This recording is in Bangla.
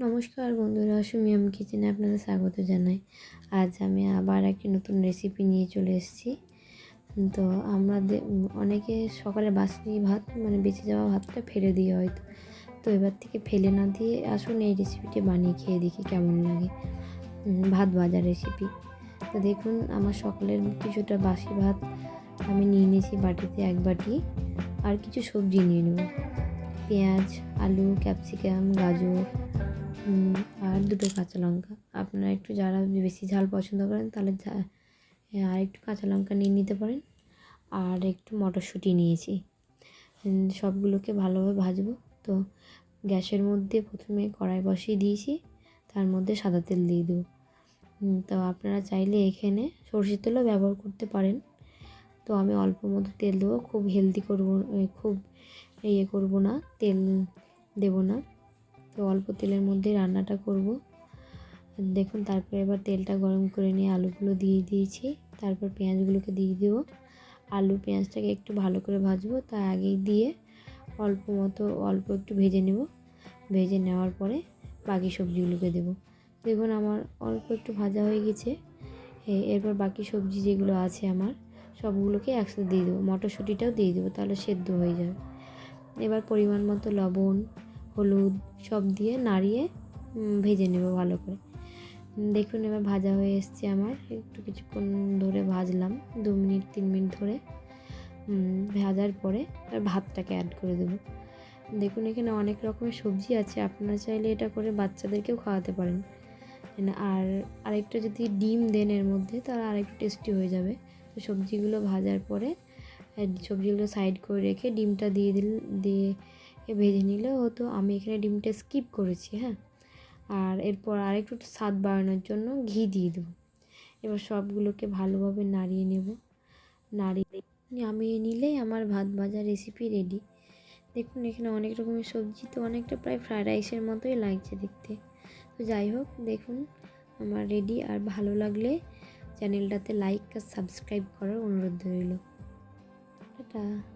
নমস্কার বন্ধুরা সুমিয়াম কিচেনে আপনাদের স্বাগত জানাই। আজ আমি আবার একটি নতুন রেসিপি নিয়ে চলে এসেছি। তো আমরা দে- অনেকে সকালে বাসি ভাত মানে বেঁচে যাওয়া ভাতটা ফেলে দিয়ে হয়তো। তো এবার থেকে ফেলে না দিয়ে আসুন এই রেসিপিটি বানিয়ে খেয়ে দেখি কেমন লাগে। ভাত ভাজার রেসিপি তো দেখুন, আমার সকালের কিছুটা বাসি ভাত আমি নিয়ে নিয়েছি বাটিতে এক বাটি। আর কিছু সবজি নিয়ে নেব। পেঁয়াজ, আলু, ক্যাপসিকাম, গাজর আর দুটো কাঁচা লঙ্কা। আপনারা একটু যারা বেশি ঝাল পছন্দ করেন, তাহলে আর একটু কাঁচা লঙ্কা নিয়ে নিতে পারেন। আর একটু মটরশুঁটি নিয়েছি। সবগুলোকে ভালোভাবে ভাজবো। তো গ্যাসের মধ্যে প্রথমে কড়াই বসিয়ে দিয়েছি, তার মধ্যে সাদা তেল দিয়ে দেবো। তো আপনারা চাইলে এখানে সরষের তেলও ব্যবহার করতে পারেন। তো আমি অল্প মতো তেল দেবো, খুব হেলদি করব খুব ইয়ে করব না, তেল দেবো না। তো অল্প তেলের মধ্যে রান্নাটা করব। দেখুন, তারপরে এবার তেলটা গরম করে নিয়ে আলুগুলো দিয়ে দিয়েছি। তারপর পেঁয়াজগুলোকে দিয়ে দেবো। আলু পেঁয়াজটাকে একটু ভালো করে ভাজবো, তার আগেই দিয়ে অল্প মতো, অল্প একটু ভেজে নেব। ভেজে নেওয়ার পরে বাকি সবজিগুলোকে দেবো। দেখুন, আমার অল্প একটু ভাজা হয়ে গেছে। এরপর বাকি সবজি যেগুলো আছে আমার, সবগুলোকে একসাথে দিয়ে দেবো। মটরশুঁটিটাও দিয়ে দেবো, তাহলে সেদ্ধ হয়ে যাবে। এবার পরিমাণ মতো লবণ হলুদ সব দিয়ে নাড়িয়ে ভেজে নেব ভালো করে। দেখুন এবার ভাজা হয়ে এসছে আমার। একটু কিছুক্ষণ ধরে ভাজলাম, দু মিনিট, তিন মিনিট ধরে। ভাজার পরে আর ভাতটাকে অ্যাড করে দেবো। দেখুন এখানে অনেক রকমের সবজি আছে, আপনারা চাইলে এটা করে বাচ্চাদেরকেও খাওয়াতে পারেন। আর আরেকটা যদি ডিম দেন এর মধ্যে, তাহলে আরেকটু টেস্টি হয়ে যাবে। তো সবজিগুলো ভাজার পরে সবজিগুলো সাইড করে রেখে ডিমটা দিয়ে দিল, দিয়ে ভেজে নিলে হতো আমি এখানে ডিমটা স্কিপ করেছি হ্যাঁ? আর এরপর আরেকটু স্বাদ বাড়ানোর জন্য ঘি দিয়ে দেবো। এবার সবগুলোকে ভালোভাবে নাড়িয়ে নেব। নাড়িয়ে নামিয়ে নিলেই আমার ভাত ভাজা রেসিপি রেডি দেখুন, এখানে অনেক রকমের সবজি, তো অনেকটা প্রায় ফ্রায়েড রাইসের মতোই লাগছে দেখতে। তো যাই হোক, দেখুন, আমার রেডি আর ভালো লাগলে চ্যানেলটাতে লাইক আর সাবস্ক্রাইব করার অনুরোধ রইল। টাটা।